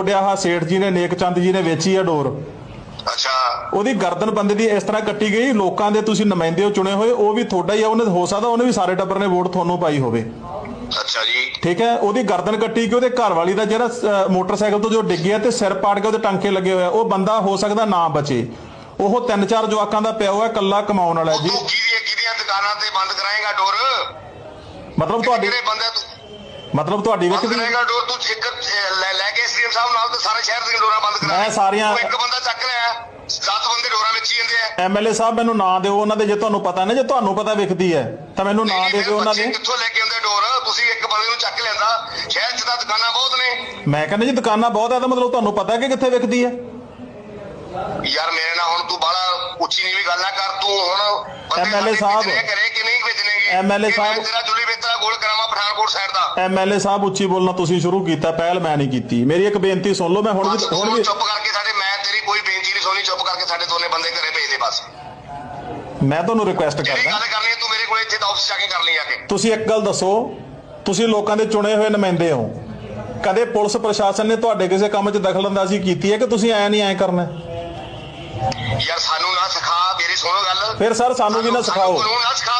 ਤੁਹਾਡੇ ਆਹ ਸੇਠ ਜੀ ਨੇ ਨੇਕ ਚੰਦ ਜੀ ਨੇ ਵੇਚੀ ਆ ਡੋਰ। ਅੱਛਾ। ਉਹਦੀ ਗਰਦਨ ਬੰਦੇ ਦੀ ਇਸ ਤਰ੍ਹਾਂ ਕੱਟੀ ਗਈ ਲੋਕਾਂ ਦੇ ਤੁਸੀਂ ਨੁਮਾਇੰਦੇ ਹੋ ਚੁਣੇ ਹੋਏ ਉਹ ਵੀ ਤੁਹਾਡਾ ਹੀ ਆ ਉਹਨੇ ਹੋ ਸਕਦਾ ਉਹਨੇ ਵੀ ਸਾਰੇ ਟੱਬਰ ਨੇ ਵੋਟ ਤੁਹਾਨੂੰ ਪਾਈ ਹੋਵੇ। ਅੱਛਾ ਜੀ। ਠੀਕ ਹੈ? ਉਹਦੀ ਗਰਦਨ ਕੱਟੀ ਕਿ ਉਹਦੇ ਘਰ ਵਾਲੀ ਦਾ ਜਿਹੜਾ ਮੋਟਰਸਾਈਕਲ ਤੋਂ ਜੋ ਡਿੱਗਿਆ ਤੇ ਸਿਰ ਪਾੜ ਕੇ ਉਹਦੇ ਟਾਂਕੇ ਲੱਗੇ ਹੋਏ ਆ। ਉਹ ਬੰਦਾ ਹੋ ਸਕਦਾ ਨਾ ਬਚੇ। ਉਹ ਤਿੰਨ ਚਾਰ ਜਵਾਕਾਂ ਦਾ ਪਿਓ ਹੈ ਕੱਲਾ ਕਮਾਉਣ ਵਾਲਾ ਜੀ। ਕਿਹਦੀਆਂ ਕਿਹਦੀਆਂ ਦੁਕਾਨਾਂ ਤੇ ਬੰਦ ਕਰਾਏਗਾ ਡੋਰ? ਮਤਲਬ ਤੁਹਾਡੀ ਬੰਦੇ ਮਤਲਬ ਤੁਹਾਡੀ ਵਿੱਚ ਕਰਾਏਗਾ ਡੋਰ ਤੂੰ ਇੱਕ ਲੈ ਲੈ ਕੇ ਐਸਡੀਐਮ ਸਾਹਿਬ ਨਾਲ ਤੇ ਸਾਰੇ ਸ਼ਹਿਰ ਦੀਆਂ ਡੋਰਾਂ ਬੰਦ ਕਰਾ ਮੈਂ। ਸਾਰੀਆਂ- ਇੱਕ ਬੰਦਾ ਚੱਕ ਲਿਆ 10 ਬੰਦੇ ਡੋਰਾਂ ਵਿੱਚ ਹੀ ਜਾਂਦੇ ਆ ਐਮਐਲਏ ਸਾਹਿਬ ਮੈਨੂੰ ਨਾਂ ਦਿਓ ਉਹਨਾਂ ਦੇ ਜੇ ਤੁਹਾਨੂੰ ਪਤਾ ਨਾ ਜੇ ਤੁਹਾਨੂੰ ਪਤਾ ਵਿਖਦੀ ਹੈ ਤਾਂ ਮੈਨੂੰ ਨਾਂ ਦੇ ਦਿਓ ਉਹਨਾਂ ਦੇ ਕਿੱਥੋਂ ਲੈ ਕੇ ਆਉਂਦੇ ਡੋਰ ਤੁਸੀਂ ਇੱਕ ਬੰਦੇ ਨੂੰ ਚੱਕ ਲੈਂਦਾ ਸ਼ਹਿਰ 'ਚ ਤਾਂ ਦੁਕਾਨਾਂ ਬਹੁਤ ਨੇ ਮੈਂ ਕਹਿੰਦਾ ਜੀ ਦੁਕਾਨਾਂ ਬਹੁਤ ਹੈ ਤਾਂ ਮਤਲਬ ਤੁਹਾਨੂੰ ਪਤਾ ਕਿ ਕਿੱਥੇ ਵਿਕਦੀ ਹੈ ਯਾਰ ਮੇਰੇ ਨਾਲ ਹੁਣ ਤੂੰ ਬਾਲਾ ਉੱਚੀ ਨੀਵੀਂ ਗੱਲ ਨਾ ਕਰ ਤੂੰ ਹੁਣ ਸਾਡੇ ਸਾਹਿਬ। ਕਰੇ ਕਿ ਨਹੀਂ ਮੈਂ ਸਾਹਿਬ। ਪਠਾਨਕੋਟ ਸਾਈਡ ਦਾ। ਐਮਐਲਏ ਸਾਹਿਬ ਉੱਚੀ ਬੋਲਣਾ ਤੁਸੀਂ ਸ਼ੁਰੂ ਕੀਤਾ ਪਹਿਲ ਮੈਂ ਨਹੀਂ ਕੀਤੀ। ਮੇਰੀ ਇੱਕ ਬੇਨਤੀ ਸੁਣ ਲਓ ਮੈਂ ਹੁਣ ਵੀ ਹੁਣ ਵੀ ਚੁੱਪ ਕਰਕੇ ਸਾਡੇ ਮੈਂ ਤੇਰੀ ਕੋਈ ਬੇਨਤੀ ਨਹੀਂ ਸੁਣੀ ਚੁੱਪ ਕਰਕੇ ਸਾਡੇ ਦੋਨੇ ਬੰਦੇ ਘਰੇ ਭੇਜ ਦੇ ਬਸ। ਮੈਂ ਤੁਹਾਨੂੰ ਰਿਕੁਐਸਟ ਕਰਦਾ। ਗੱਲ ਕਰਨੀ ਹੈ ਤੂੰ ਮੇਰੇ ਕੋਲ ਇੱਥੇ ਤਾਂ ਆਫਿਸ ਜਾ ਕੇ ਕਰ ਲਈ ਆ ਕੇ। ਤੁਸੀਂ ਇੱਕ ਗੱਲ ਦੱਸੋ ਤੁਸੀਂ ਲੋਕਾਂ ਦੇ ਚੁਣੇ ਹੋਏ ਨੁਮਾਇੰਦੇ ਹੋ। ਕਦੇ ਪੁਲਿਸ ਪ੍ਰਸ਼ਾਸਨ ਨੇ ਤੁਹਾਡੇ ਕਿਸੇ ਕੰਮ 'ਚ ਦਖਲਅੰਦਾਜ਼ੀ ਕੀਤੀ ਹੈ ਕਿ ਤੁਸੀਂ ਐ ਨਹੀਂ ਐ ਕਰਨਾ? ਯਾਰ ਸਾਨੂੰ ਨਾ ਸਿਖਾ ਮੇਰੀ ਸੁਣੋ ਗੱਲ। ਫਿਰ ਸਰ ਸਾਨੂੰ ਵੀ ਨਾ ਸਿਖਾਓ। ਕਾਨੂੰਨ ਨਾ ਸਿਖਾ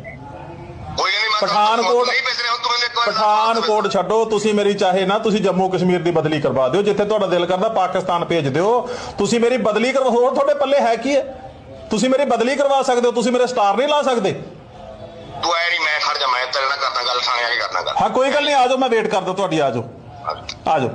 ਕੋਈ ਨਹੀਂ ਮੈਂ ਪਠਾਨਕੋਟ- ਨਹੀਂ ਭੇਜ ਰਿਹਾ ਹੁਣ ਤੂੰ ਮੈਨੂੰ ਇੱਕ ਵਾਰ ਪਠਾਨਕੋਟ ਛੱਡੋ ਤੁਸੀਂ ਮੇਰੀ ਚਾਹੇ ਨਾ ਤੁਸੀਂ ਜੰਮੂ ਕਸ਼ਮੀਰ ਦੀ ਬਦਲੀ ਕਰਵਾ ਦਿਓ ਜਿੱਥੇ ਤੁਹਾਡਾ ਦਿਲ ਕਰਦਾ ਪਾਕਿਸਤਾਨ ਭੇਜ ਦਿਓ। ਤੁਸੀਂ ਮੇਰੀ ਬਦਲੀ ਕਰਵਾ ਹੋਰ ਤੁਹਾਡੇ ਪੱਲੇ ਹੈ ਕੀ ਹੈ? ਤੁਸੀਂ ਮੇਰੀ ਬਦਲੀ ਕਰਵਾ ਸਕਦੇ ਹੋ ਤੁਸੀਂ ਮੇਰੇ ਸਟਾਰ ਨਹੀਂ ਲਾ ਸਕਦੇ। ਤੂੰ ਐ ਨਹੀਂ ਮੈਂ ਖੜ ਜਾ ਮੈਂ ਤੇਰੇ ਨਾਲ ਕਰਦਾ ਗੱਲ ਥਾਣੇ ਆ ਕੇ ਗੱਲ। ਹਾਂ ਕੋਈ ਗੱਲ ਨਹੀਂ ਆ ਜਾਓ ਮੈਂ ਵੇਟ ਕਰਦਾ ਤੁਹਾਡੀ ਆ ਜਾਓ। ਆ ਜਾਓ।